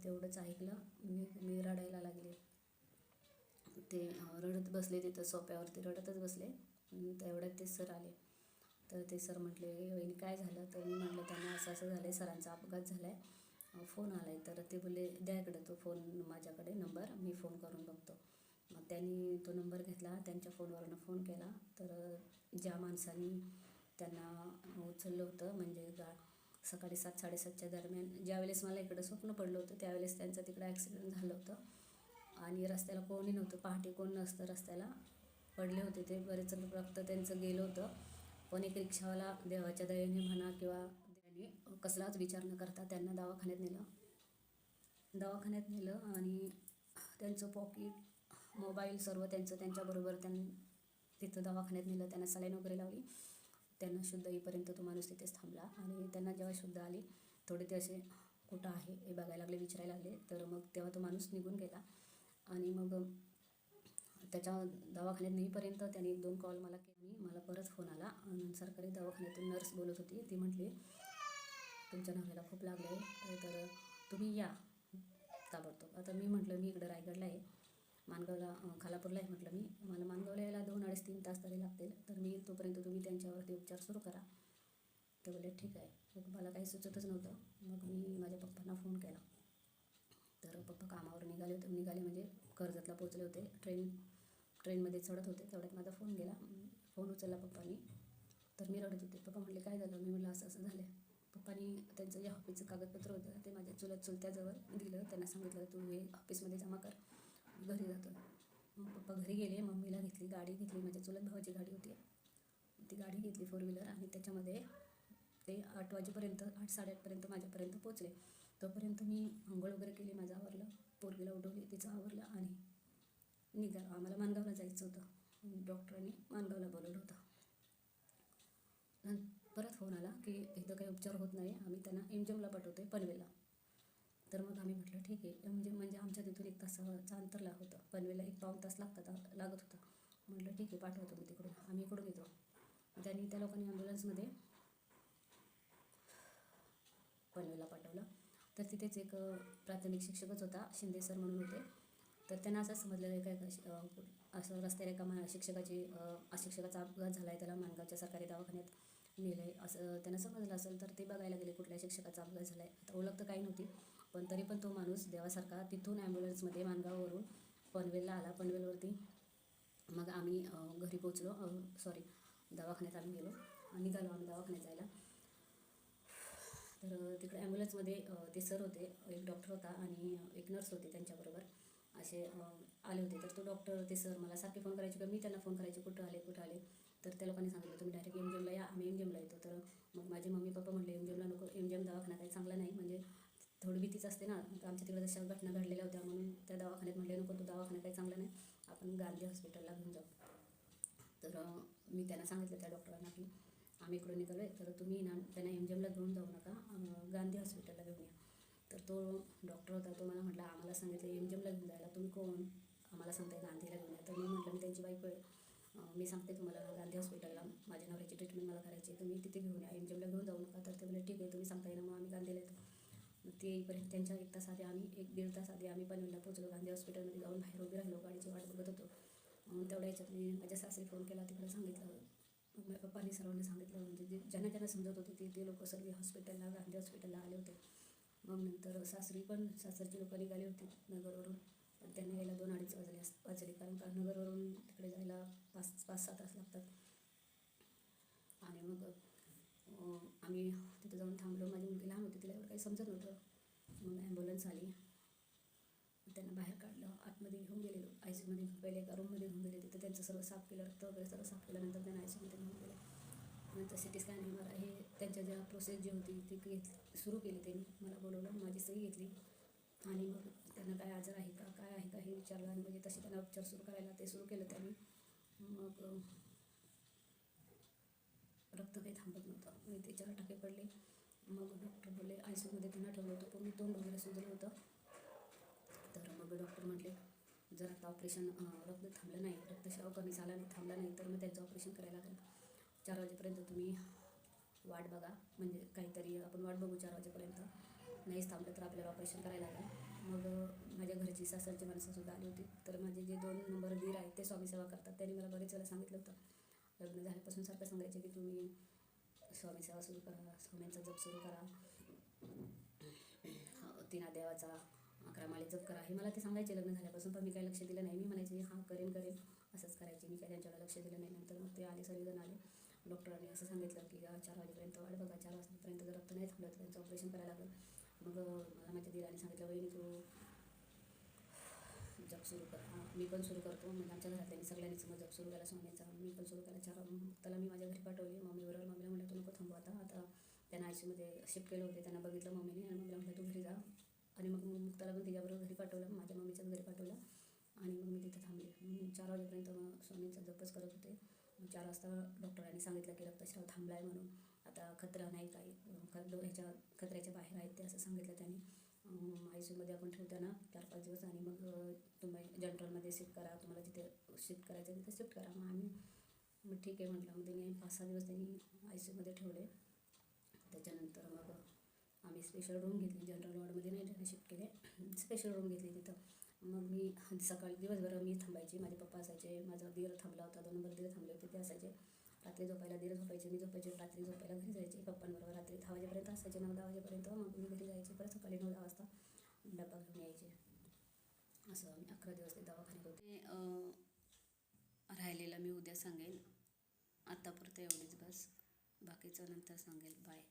तेवढंच ऐकलं. मी मी रडायला लागले. ते रडत बसले तिथं सोप्यावरती रडतच बसले. तेवढ्यात ते सर आले. तर ते सर म्हटले वहिनी काय झालं? तर मी म्हटलं त्यांना असं असं झालं आहे सरांचा अपघात झाला आहे फोन आला आहे तर ते बोलले द्या इकडं तो फोन माझ्याकडे नंबर. मी फोन करून बघतो. मग त्यांनी तो नंबर घेतला त्यांच्या फोनवरनं फोन केला. तर ज्या माणसाने त्यांना उचललं होतं म्हणजे गा सकाळी सात साडेसातच्या दरम्यान ज्यावेळेस मला इकडं स्वप्न पडलं होतं त्यावेळेस त्यांचं तिकडं ॲक्सिडेंट झालं होतं. आणि रस्त्याला कोणी नव्हतं पहाटे कोण नसतं रस्त्याला. पडले होते ते बरेच रक्त त्यांचं गेलं होतं. पण एक रिक्षावाला देवाच्या दयेने म्हणा किंवा त्याने कसलाच विचार न करता त्यांना दवाखान्यात नेलं. दवाखान्यात नेलं आणि त्यांचं पॉकेट मोबाईल सर्व त्यांचं त्यांच्याबरोबर त्यां तिथं दवाखान्यात नेलं. त्यांना सलाईन वगैरे लावली. त्यांना शुद्ध येईपर्यंत तो माणूस तिथेच थांबला. आणि त्यांना जेव्हा शुद्ध आली थोडे ते असे कुठं आहे हे बघायला लागले विचारायला लागले. तर मग तेव्हा तो माणूस निघून गेला. आणि मग त्याच्या दवाखान्यात नेईपर्यंत त्याने एक दोन कॉल मला केले. मला परत फोन आला. आणि सरकारी दवाखान्यातून नर्स बोलत होती. ती म्हटली तुमच्या नवऱ्याला खूप लागलं आहे तर तुम्ही या. ताबडतोब. आता मी म्हटलं मी इकडं रायगडला आहे. मानगावला खालापूरला आहे म्हटलं मी. मला मानगावला यायला दोन अडीच तीन तास तरी लागतील. तर मी येईल तोपर्यंत तुम्ही त्यांच्यावरती उपचार सुरू करा. तर बोलले ठीक आहे. मग मला काही सुचतच नव्हतं. मग मी माझ्या पप्पांना फोन केला. तर पप्पा कामावर निघाले होते. निघाले म्हणजे कर्जतला पोचले होते. ट्रेन ट्रेनमध्ये चढत होते. तेवढ्यात माझा फोन गेला. फोन उचलला पप्पानी. तर मी रडत होते. पप्पा म्हटले काय झालं? मी म्हटलं असं असं झालं आहे पप्पानी त्यांचं जे ऑफिसचं कागदपत्र होतं ते माझ्या चुलत चुलत्याजवळ दिलं. त्यांना सांगितलं तू हे ऑफिसमध्ये जमा कर. घरी जातो. मग पप्पा घरी गेले मम्मीला घेतली गाडी घेतली माझ्या चुलत भावाची गाडी होती. ती गाडी घेतली फोर व्हीलर आणि त्याच्यामध्ये ते आठ वाजेपर्यंत आठ साडेआठपर्यंत माझ्यापर्यंत पोचले तोपर्यंत मी आंघोळ वगैरे केली माझं आवरलं पोरगीला उठवली तिचं आवरलं आणि निघा आम्हाला मानगावला जायचं होतं. डॉक्टरांनी मानगावला बोलवलं होतं. परत फोन आला की इथं काही उपचार होत नाही. आम्ही त्यांना एमजेमला पाठवतो आहे पनवेला तर मग आम्ही म्हटलं ठीक आहे. म्हणजे म्हणजे आमच्या तिथून एक तासाचं अंतर लागत होतं. पनवेला एक पाऊण तास लागतात लागत होतं. म्हटलं ठीक आहे पाठवतो मी तिकडून. आम्ही इकडून येतो. त्यांनी त्या लोकांनी ॲम्ब्युलन्समध्ये पनवेला पाठवलं. तर तिथेच एक प्राथमिक शिक्षकच होता शिंदे सर म्हणून होते. तर त्यांना असं समजलेलं काय का असं रस्त्याला एका मा शिक्षकाची शिक्षकाचा अपघात झाला आहे त्याला मानगावच्या सरकारी दवाखान्यात नेलं आहे असं त्यांना समजलं असेल तर ते बघायला गेले कुठल्या शिक्षकाचा अपघात झाला आहे आता ओळख तर काही नव्हती. पण तरी पण तो माणूस देवासारखा तिथून ॲम्ब्युलन्समध्ये मानगाववरून पनवेलला आला. पनवेलवरती मग आम्ही घरी पोचलो सॉरी दवाखान्यात आम्ही गेलो निघालो आम्ही दवाखान्यात जायला. तर तिकडे ॲम्ब्युलन्समध्ये ते सर होते एक डॉक्टर होता आणि एक नर्स होते त्यांच्याबरोबर. असे आले होते. तर तो डॉक्टर ते सर मला सारखे फोन करायचे किंवा मी त्यांना फोन करायचे कुठं आले कुठं आले? तर त्या लोकांनी सांगितलं तुम्ही डायरेक्ट एम जेमला या आम्ही एम जेमला येतो. तर मग माझे मम्मी पप्पा म्हणले एम जेमला नको एम जेम दवाखाना काही चांगला नाही. म्हणजे थोडी भीतीच असते ना. आमच्या तिकडे जशा घटना घडलेल्या होत्या म्हणून त्या दवाखान्यात म्हणले नको तो दवाखाना काही चांगला नाही. आपण गांधी हॉस्पिटलला घेऊन जाऊ. तर मी त्यांना सांगितलं त्या डॉक्टरांना की आम्ही इकडून निघालो आहे तर तुम्ही ना त्यांना एम जेमला घेऊन जाऊ नका. गांधी हॉस्पिटलला घेऊन या. तर तो डॉक्टर होता. तो मला म्हटला आम्हाला सांगितलं एम जेमला घेऊन जायला. तुम्ही कोण? आम्हाला सांगताय गांधीला घेऊन या. तर मी म्हटलं मी त्यांची बाईक मी सांगते तुम्हाला गांधी हॉस्पिटलला माझ्या नवऱ्याची ट्रीटमेंट मला करायची आहे. तुम्ही तिथे घेऊन या. एम जेमला घेऊन जाऊ नका. तर ते म्हणजे ठीक आहे तुम्ही सांगताय ना मग आम्ही गांधीला येतो. ते येईपर्यंत त्यांच्या एक तास आधी आम्ही एक दीड तास आधी आम्ही पनवेलला पोचलो गांधी हॉस्पिटलमध्ये जाऊन बाहेर उभे राहिलो गाडीची वाट बघत होतो. मग तेवढ्या याच्यात मी माझ्या सासरी फोन केला तिकडे सांगितलं. मग माझ्या पप्पांनी सर्वांनी सांगितलं म्हणजे जे ज्यांना ज्यांना समजत होते ते ते लोक सर्व हॉस्पिटलला गांधी हॉस्पिटलला आले होते. मग नंतर सासरी पण सासरची लोकं निघाली होती नगरवरून. पण त्यांना यायला दोन अडीच वाजले अस- वाजले कारण का नगरवरून तिकडे जायला पाच पाच सहा तास लागतात. आणि मग आम्ही तिथं जाऊन थांबलो. काही समजत नव्हतं. मग ॲम्ब्युलन्स आली. त्यांना बाहेर काढलं. आतमध्ये घेऊन गेलेलो. आय सीमध्ये पहिले एका रूममध्ये घेऊन गेले. तिथं त्यांचं सर्व साफ केलं. रक्त वगैरे सर्व साफ केल्यानंतर त्यांना आय सीमध्ये घेऊन गेले नंतर C T scan M R हे त्यांच्या ज्या प्रोसेस जी होती ती घेत सुरू केली त्यांनी. मला बोलवलं. माझी सही घेतली. आणि मग त्यांना काय आजार आहे का काय आहे का हे विचारलं. आणि म्हणजे तसे त्यांना उपचार सुरू करायला ते सुरू केलं त्यांनी. मग रक्त काही थांबत नव्हतं. आणि ते चार टाके पडले. मग डॉक्टर बोलले आय सीमध्ये त्यांना ठेवलं होतं पण मी तोंड वगैरे सुजलं होतं. तर मग डॉक्टर म्हटले जर आता ऑपरेशन रक्त थांबलं नाही रक्तस्राव कमी झाला नाही थांबला नाही तर मग त्यांचं ऑपरेशन करायला लागेल. चार वाजेपर्यंत तुम्ही वाट बघा. म्हणजे काहीतरी आपण वाट बघू चार वाजेपर्यंत. नाहीच थांबलं तर आपल्याला ऑपरेशन करायला लागेल. मग माझ्या घरची सासरची माणसंसुद्धा आली होती. तर माझे जे दोन नंबर वीर आहेत ते स्वामी सेवा करतात. त्यांनी मला बरेच वेळा सांगितलं होतं. लग्न झाल्यापासून सारखं सांगायचे की तुम्ही स्वामी सेवा सुरू करा स्वामींचा जप सुरू करा. हा, तीन देवाचा अकरा माळे जप करा. हे मला ते सांगायचे लग्न झाल्यापासून पण मी काही लक्ष दिलं नाही. मी म्हणायचे हां करेन करेन. असंच करायचे. मी काही त्यांच्याकडे लक्ष दिलं नाही. नंतर मग ते आले सर्वजण आले. डॉक्टरांनी असं सांगितलं की चार वाजेपर्यंत वाढ बघा. चार वाजेपर्यंत जर रक्त नाही थांबलं तर त्यांचं ऑपरेशन करायला लागलं. मग मला माझ्या दिराने सांगितलं वहिनी तू जप सुरू कर. हां मी पण सुरू करतो. म्हणजे आमच्या घरातल्यांनी सगळ्यांनीच मग जप सुरू केला स्वामीचा. मी पण सुरू केला. चार त्याला मी माझ्या घरी पाठवली. मम्मीबरोबर मम्मीला म्हटलं तू नको थांबू आता आता त्यांना आयसीमध्ये शिफ्ट केलं होते. त्यांना बघितलं मम्मीने आणि मम्मीला म्हटलं तू घरी जा. आणि मग मग मुक्ताला पण तिच्याबरोबर घरी पाठवलं. माझ्या मम्मीच्याच घरी पाठवलं. आणि मग मी तिथं थांबले. चार वाजेपर्यंत मग स्वामींचा जपच करत होते. चार वाजता डॉक्टरांनी सांगितलं की रक्तस्राव थांबला आहे म्हणून. आता खतरा नाही काही. ह्याच्या खतऱ्याच्या बाहेर आहेत ते असं सांगितलं त्यांनी. आय सी यूमध्ये आपण ठेवतो ना चार पाच दिवस आणि मग तुम्ही जनरलमध्ये शिफ्ट करा. तुम्हाला जिथे शिफ्ट करायचं आहे तिथे शिफ्ट करा. मग आम्ही मग ठीक आहे म्हटलं. मग त्यांनी पाच सहा दिवस त्यांनी आय सी यूमध्ये ठेवले. त्याच्यानंतर मग आम्ही स्पेशल रूम घेतली जनरल वॉर्डमध्ये नाही त्यांना शिफ्ट केले. स्पेशल रूम घेतली तिथं. मग मी सकाळी दिवसभर मी थांबायची माझे पप्पा असायचे माझा दीर थांबला होता दोन नंबर दीर थांबले होते ते असायचे. रात्री झोपायला दीर झोपायचे मी झोपायचे रात्री झोपायला घरी जायचे पप्पांबरोबर. रात्री दहा वाजेपर्यंत असायचे नऊ दहा वाजेपर्यंत मग मी घरी जायचे. परत सकाळी नऊ दहा वाजता डब्बा घेऊन यायचे. असं मी अकरा दिवस ते दवाखान्यात होते. राहिलेलं मी उद्या सांगेन. आत्तापुरतं एवढीच बस. बाकीचं नंतर सांगेल. बाय